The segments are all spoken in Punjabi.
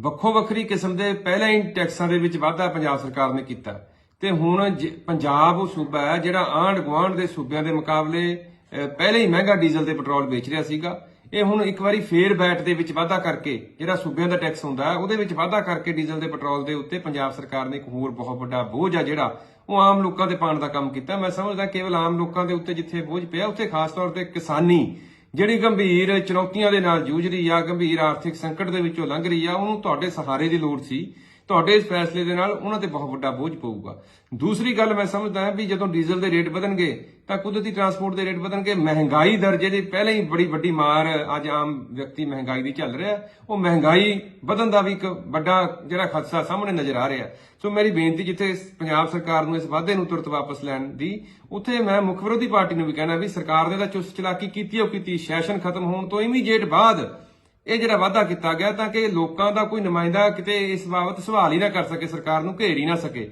ਵੱਖੋ ਵੱਖਰੀ ਕਿਸਮ ਦੇ ਪਹਿਲਾਂ ਹੀ ਟੈਕਸਾਂ ਦੇ ਵਿੱਚ ਵਾਧਾ ਪੰਜਾਬ ਸਰਕਾਰ ਨੇ ਕੀਤਾ। ਤੇ ਹੁਣ ਜ- ਪੰਜਾਬ ਉਹ ਸੂਬਾ ਹੈ ਜਿਹੜਾ ਆਂਢ ਗੁਆਂਢ ਦੇ ਸੂਬਿਆਂ ਦੇ ਮੁਕਾਬਲੇ ਅਹ, ਪਹਿਲੇ ਹੀ ਮਹਿੰਗਾ ਡੀਜ਼ਲ ਤੇ ਪੈਟਰੋਲ ਵੇਚ ਰਿਹਾ ਸੀਗਾ। ਇਹ ਹੁਣ ਇੱਕ ਵਾਰੀ ਫੇਰ ਬੈਟ ਦੇ ਵਿੱਚ ਵਾਧਾ ਕਰਕੇ ਜਿਹੜਾ ਸੂਬਿਆਂ ਦਾ ਟੈਕਸ ਹੁੰਦਾ ਉਹਦੇ ਵਿੱਚ ਵਾਧਾ ਕਰਕੇ ਡੀਜ਼ਲ ਦੇ ਪੈਟਰੋਲ ਦੇ ਉੱਤੇ ਪੰਜਾਬ ਸਰਕਾਰ ਨੇ ਇੱਕ ਹੋਰ ਬਹੁਤ ਵੱਡਾ ਬੋਝ ਆ ਜਿਹੜਾ ਉਹ ਆਮ ਲੋਕਾਂ ਤੇ ਪਾਉਣ ਦਾ ਕੰਮ ਕੀਤਾ। ਮੈਂ ਸਮਝਦਾ ਕੇਵਲ ਆਮ ਲੋਕਾਂ ਦੇ ਉੱਤੇ ਜਿੱਥੇ ਬੋਝ ਪਿਆ ਉੱਥੇ ਖਾਸ ਤੌਰ ਤੇ ਕਿਸਾਨੀ ਜਿਹੜੀ ਗੰਭੀਰ ਚੁਣੌਤੀਆਂ ਦੇ ਨਾਲ ਜੂਝ ਰਹੀ ਆ, ਗੰਭੀਰ ਆਰਥਿਕ ਸੰਕਟ ਦੇ ਵਿੱਚੋਂ ਲੰਘ ਰਹੀ ਆ, ਉਹਨੂੰ ਤੁਹਾਡੇ ਸਹਾਰੇ ਦੀ ਲੋੜ ਸੀ। ਤੁਹਾਡੇ ਇਸ ਫੈਸਲੇ ਦੇ ਨਾਲ ਉਹਨਾਂ ਤੇ ਬਹੁਤ ਵੱਡਾ ਬੋਝ ਪਊਗਾ। ਦੂਸਰੀ ਗੱਲ ਮੈਂ ਸਮਝਦਾ ਹਾਂ ਵੀ ਜਦੋਂ ਡੀਜ਼ਲ ਦੇ ਰੇਟ ਵਧਣਗੇ, ਤਾਂ ਕੁਦਰਤੀ ਟਰਾਂਸਪੋਰਟ ਦੇ ਰੇਟ ਵਧਣਗੇ। ਮਹਿੰਗਾਈ ਦਰ ਜਿਹੜੀ ਪਹਿਲਾਂ ਹੀ ਬੜੀ ਵੱਡੀ ਮਾਰ ਅੱਜ ਆਮ ਵਿਅਕਤੀ ਮਹਿੰਗਾਈ ਦੀ ਚੱਲ ਰਿਹਾ। ਉਹ ਮਹਿੰਗਾਈ ਵਧਣ ਦਾ ਵੀ ਇੱਕ ਵੱਡਾ ਜਿਹੜਾ ਖਦਸ਼ਾ ਸਾਹਮਣੇ ਨਜ਼ਰ ਆ ਰਿਹਾ। ਸੋ ਮੇਰੀ ਬੇਨਤੀ ਜਿੱਥੇ ਪੰਜਾਬ ਸਰਕਾਰ ਨੂੰ ਇਸ ਵਾਅਦੇ ਨੂੰ ਤੁਰਤ ਵਾਪਸ ਲੈਣ ਦੀ, ਉੱਥੇ ਮੈਂ ਮੁੱਖ ਵਿਰੋਧੀ ਪਾਰਟੀ ਨੂੰ ਵੀ ਕਹਿਣਾ ਵੀ ਸਰਕਾਰ ਨੇ ਤਾਂ ਚੁਸਤ ਚਲਾਕੀ ਕੀਤੀ ਉਹ ਕੀਤੀ, ਸੈਸ਼ਨ ਖਤਮ ਹੋਣ ਤੋਂ ਇਮੀਡੀਏਟ ਬਾਅਦ ਇਹ ਜਿਹੜਾ ਵਾਅਦਾ ਕੀਤਾ ਗਿਆ ਤਾਂ ਕਿ ਲੋਕਾਂ ਦਾ ਕੋਈ ਨੁਮਾਇੰਦਾ ਕਿਤੇ ਇਸ ਬਾਬਤ ਸਵਾਲ ਹੀ ਨਾ ਕਰ ਸਕੇ, ਸਰਕਾਰ ਨੂੰ ਘੇਰ ਹੀ ਨਾ ਸਕੇ।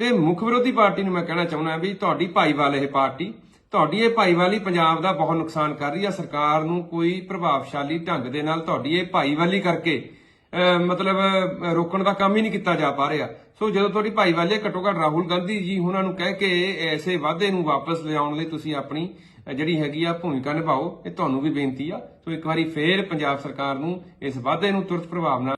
ਤੇ ਮੁੱਖ ਵਿਰੋਧੀ ਪਾਰਟੀ ਨੂੰ ਮੈਂ ਕਹਿਣਾ ਚਾਹੁੰਦਾ ਵੀ ਤੁਹਾਡੀ ਭਾਈਵਾਲ ਇਹ ਪਾਰਟੀ, ਤੁਹਾਡੀ ਇਹ ਭਾਈਵਾਲੀ ਪੰਜਾਬ ਦਾ ਬਹੁਤ ਨੁਕਸਾਨ ਕਰ ਰਹੀ ਆ। ਸਰਕਾਰ ਨੂੰ ਕੋਈ ਪ੍ਰਭਾਵਸ਼ਾਲੀ ਢੰਗ ਦੇ ਨਾਲ ਤੁਹਾਡੀ ਇਹ ਭਾਈਵਾਲੀ ਕਰਕੇ ਮਤਲਬ ਰੋਕਣ ਦਾ ਕੰਮ ਹੀ ਨਹੀਂ ਕੀਤਾ ਜਾ ਪਾ ਰਿਹਾ। ਸੋ ਜਦੋਂ ਤੁਹਾਡੀ ਭਾਈਵਾਲੀ ਹੈ, ਘੱਟੋ ਘੱਟ ਰਾਹੁਲ ਗਾਂਧੀ ਜੀ ਉਹਨਾਂ ਨੂੰ ਕਹਿ ਕੇ ਐਸੇ ਵਾਅਦੇ ਨੂੰ ਵਾਪਸ ਲਿਆਉਣ ਲਈ ਤੁਸੀਂ ਆਪਣੀ ਜਿਹੜੀ ਹੈਗੀ ਆ ਭੂਮਿਕਾ ਨਿਭਾਓ ਇਹ ਤੁਹਾਨੂੰ ਵੀ ਬੇਨਤੀ ਆ। ਸੋ ਇੱਕ ਵਾਰੀ ਫੇਰ ਪੰਜਾਬ ਸਰਕਾਰ ਨੂੰ ਇਸ ਵਾਅਦੇ ਨੂੰ ਤੁਰਤ ਪ੍ਰਭਾਵ ਨਾਲ